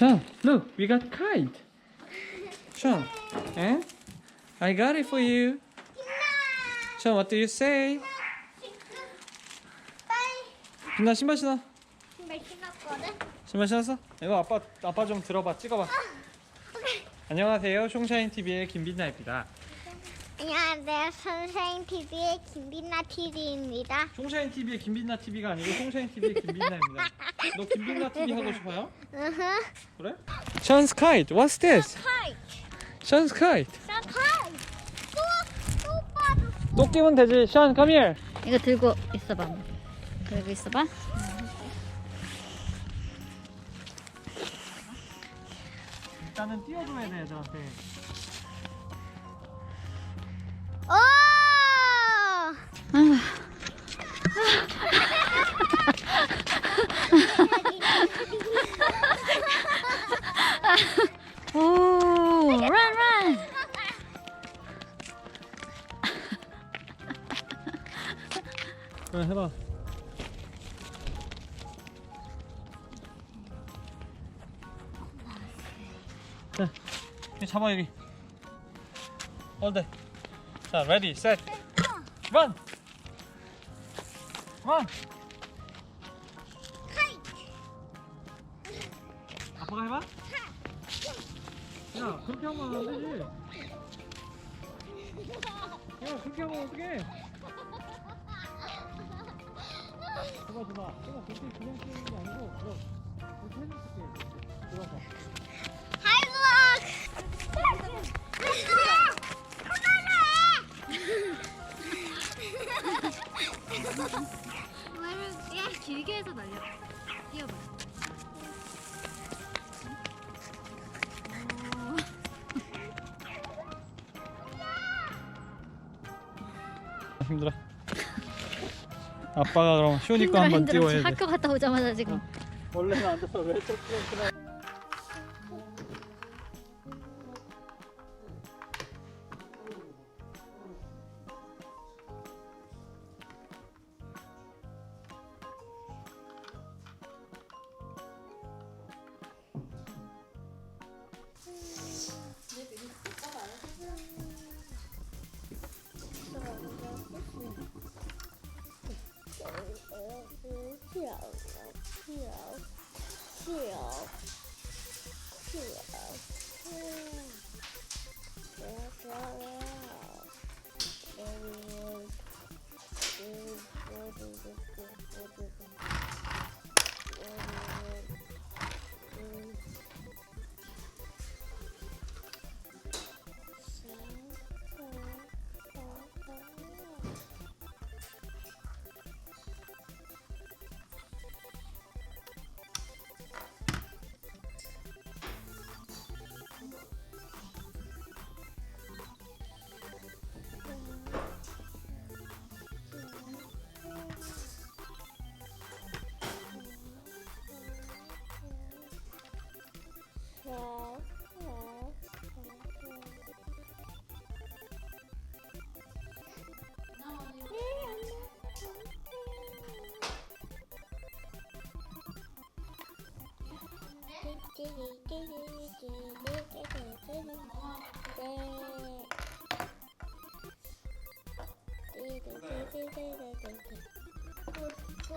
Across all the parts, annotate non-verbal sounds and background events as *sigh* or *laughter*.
Sean, look, we got kite. Sean, eh? I got it for you. Sean, what do you say? 빛나 신발 신어. 신발 신었거든. 신발 신었어? 이거 아빠 아빠 좀 들어봐, 찍어봐. 안녕하세요, 숑샤인 TV의 김빛나입니다. 안녕하세요. 선생님 TV의 김빛나 TV입니다. 숑샤인 TV의 김빛나 TV가 아니고 숑샤인 TV의 김빛나입니다. 너 김빛나 TV *laughs* 하고 싶어요? 그래? Sean's kite. What's this? 카이. Sean's kite. 또, 또 빠졌어. 또 끼면 되지. Sean, come here. 이거 들고 있어봐. 들고 있어봐. 일단은 띄워줘야 돼 애들한테. 자, 여기 잡아 여기. 어때? 자, ready. 아빠가 해봐. 야, 그렇게 하면 안 되지. 야, 그렇게 하면 어떡해? 줘봐, 줘봐. 내가 그렇게 그냥 뛰는 게 아니고, 그렇게 해줄게. 들어봐. 하이블럭. *laughs* 야, 길게 해서 날려. 뛰어봐. 힘들어. 아빠가 그럼 쉬우니까 힘들어, 한번 힘들어. 띄워야 돼. 학교 갔다 오자마자 지금. 원래는 안 돼서 왜 쫓기나? 自由。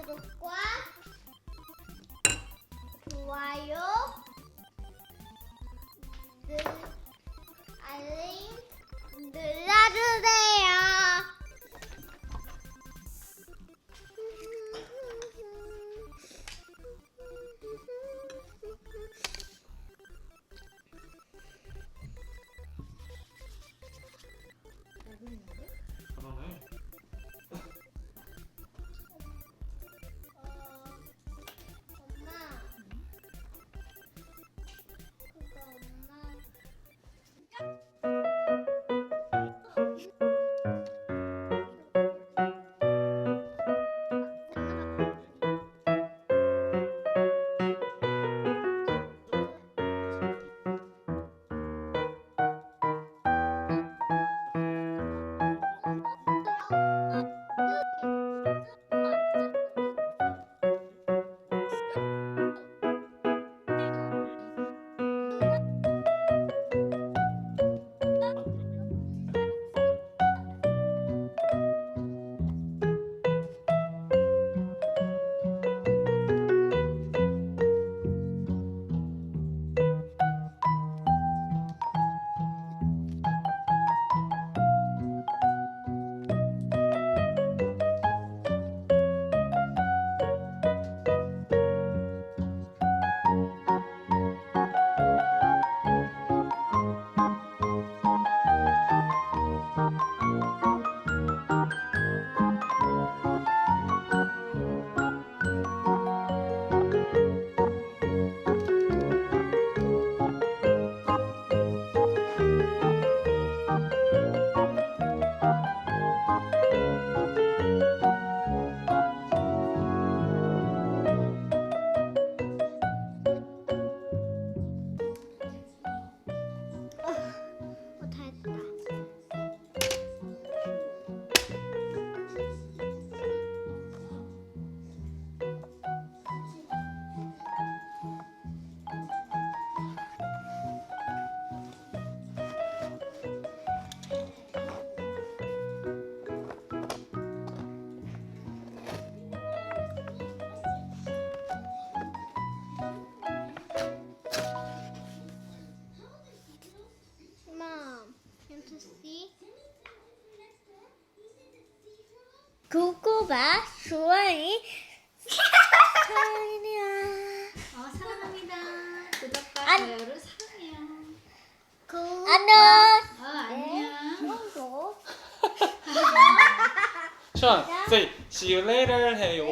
구독과 좋아요 구구바 수원이 사랑이야. 어, 사랑합니다. 구독과 안- 좋아요를 사랑해요. 안녕. 어, 안녕. *laughs* say see you later 해요.